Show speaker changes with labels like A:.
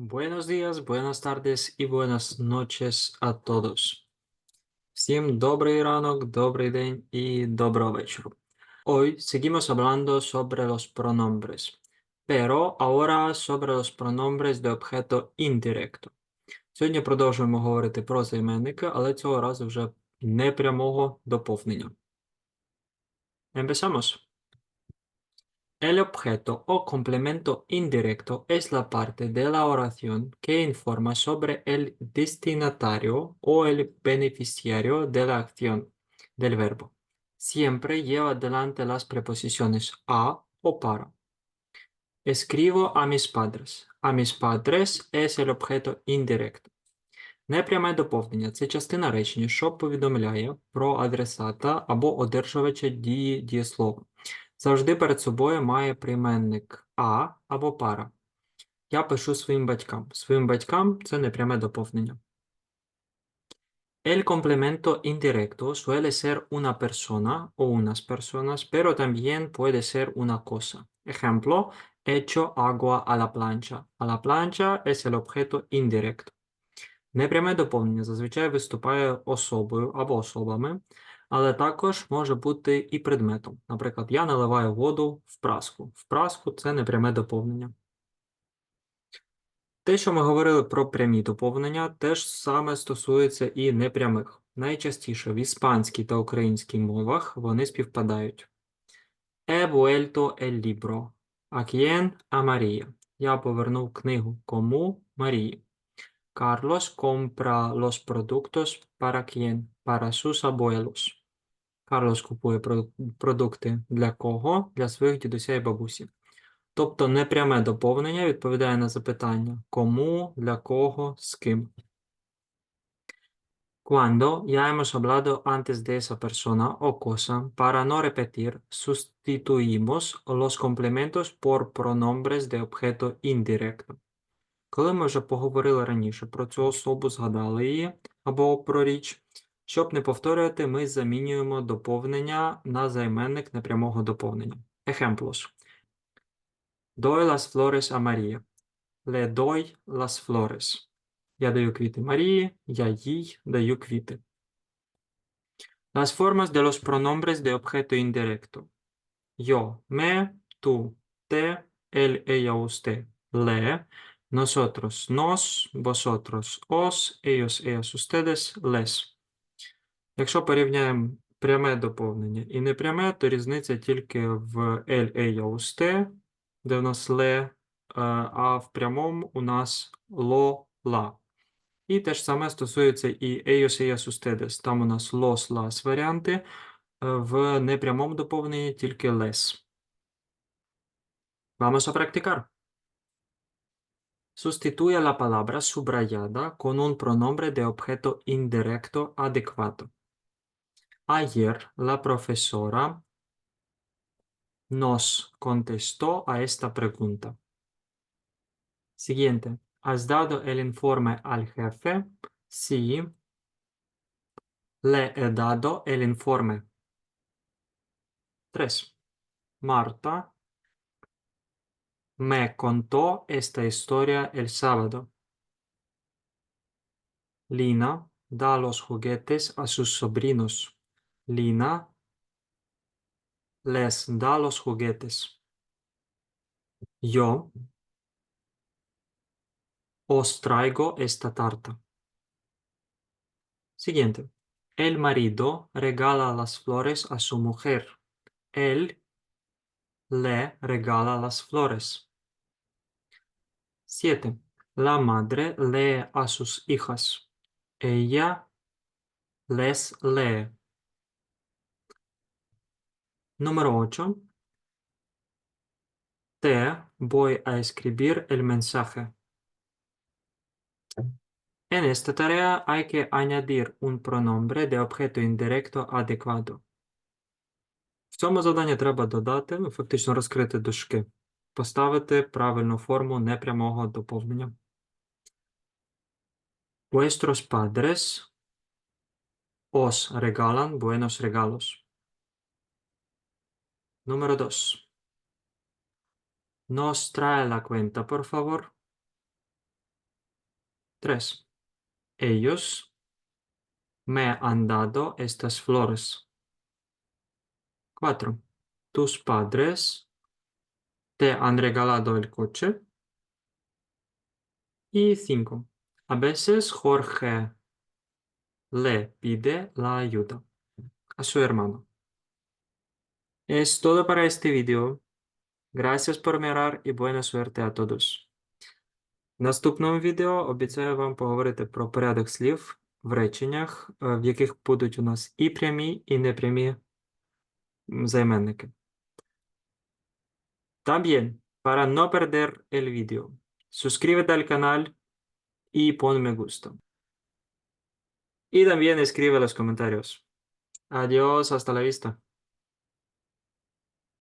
A: Buenos días, buenas tardes y buenas noches a todos. Всім добрий ранок, добрий день y доброго вечора. Hoy seguimos hablando sobre los pronombres, pero ahora sobre los pronombres de objeto indirecto. Сьогодні продовжуємо говорити про займенники, але цього разу вже непрямого доповнення. Empezamos. El objeto o complemento indirecto es la parte de la oración que informa sobre el destinatario o el beneficiario de la acción del verbo. Siempre lleva delante las preposiciones a o para. Escribo a mis padres. A mis padres es el objeto indirecto. Непряме доповнення це частина речення, що повідомляє про адресата або одержувача дії дієслова. Завжди перед собою має прийменник а або пара. Я пишу своїм батькам. Своїм батькам це непряме доповнення. El complemento indirecto suele ser una persona o unas personas, pero también puede ser una cosa. Ejemplo, echo agua a la plancha. A la plancha es el objeto indirecto. Непряме доповнення зазвичай виступає особою або особами, але також може бути і предметом. Наприклад, я наливаю воду в праску. В праску це непряме доповнення. Те, що ми говорили про прямі доповнення, теж саме стосується і непрямих. Найчастіше в іспанській та українській мовах вони співпадають. He vuelto el libro. ¿A quién? A María. Я повернув книгу. Кому? Марії. Carlos compra los productos para quién? Para sus abuelos. Карлос купує продукти для кого? Для своїх дідуся і бабусі. Тобто непряме доповнення відповідає на запитання кому, для кого, з ким. Cuando ya hemos hablado antes de esa persona o cosa, para no repetir, sustituimos los complementos por pronombres de objeto indirecto. Коли ми вже поговорили раніше про цю особу, згадали її або про річ, щоб не повторювати, ми замінюємо доповнення на займенник непрямого доповнення. Ejemplos. Doy las flores a María. Le doy las flores. Я даю квіти Марії, я їй даю квіти. Las formas de los pronombres de objeto indirecto. Yo, me, tú, te, él, ella, usted, le, nosotros, nos, vosotros, os, ellos, ellas, ustedes, les. Якщо порівняємо пряме доповнення і непряме, то різниця тільки в usted, де в нас ле, е, а в прямому у нас ло, ла. І те ж саме стосується і ellos, ellas, ustedes. Там у нас los, las варіанти, е, в непрямому доповненні тільки les. Vamos a practicar. Sustituye la palabra subrayada con un pronombre de objeto indirecto adecuado. Ayer la profesora nos contestó a esta pregunta. Siguiente. ¿Has dado el informe al jefe? Sí. Le he dado el informe. 3. Marta me contó esta historia el sábado. Lina da los juguetes a sus sobrinos. Lina les da los juguetes. Yo os traigo esta tarta. Siguiente. El marido regala las flores a su mujer. Él le regala las flores. 7. La madre lee a sus hijas. Ella les lee. Número 8. Te voy a escribir el mensaje. En esta tarea hay que añadir un pronombre de objeto indirecto adecuado. В цьому заданні треба додати, ну, фактично розкрити дужки, поставити правильну форму непрямого доповнення. Vuestros padres os regalan buenos regalos. Número 2. Nos trae la cuenta, por favor. Tres. Ellos me han dado estas flores. Cuatro. Tus padres te han regalado el coche. Y cinco. A veces Jorge le pide la ayuda a su hermano. Es todo para este video. Gracias por mirar і buena suerte а todos. В наступному відео обіцяю вам поговорити про порядок слів в реченнях, е, в яких будуть у нас і прямі, і непрямі м, займенники. También, para no perder el video, suscríbete al canal y pon me gusta. Y también escribe los comentarios. Adiós, hasta la vista.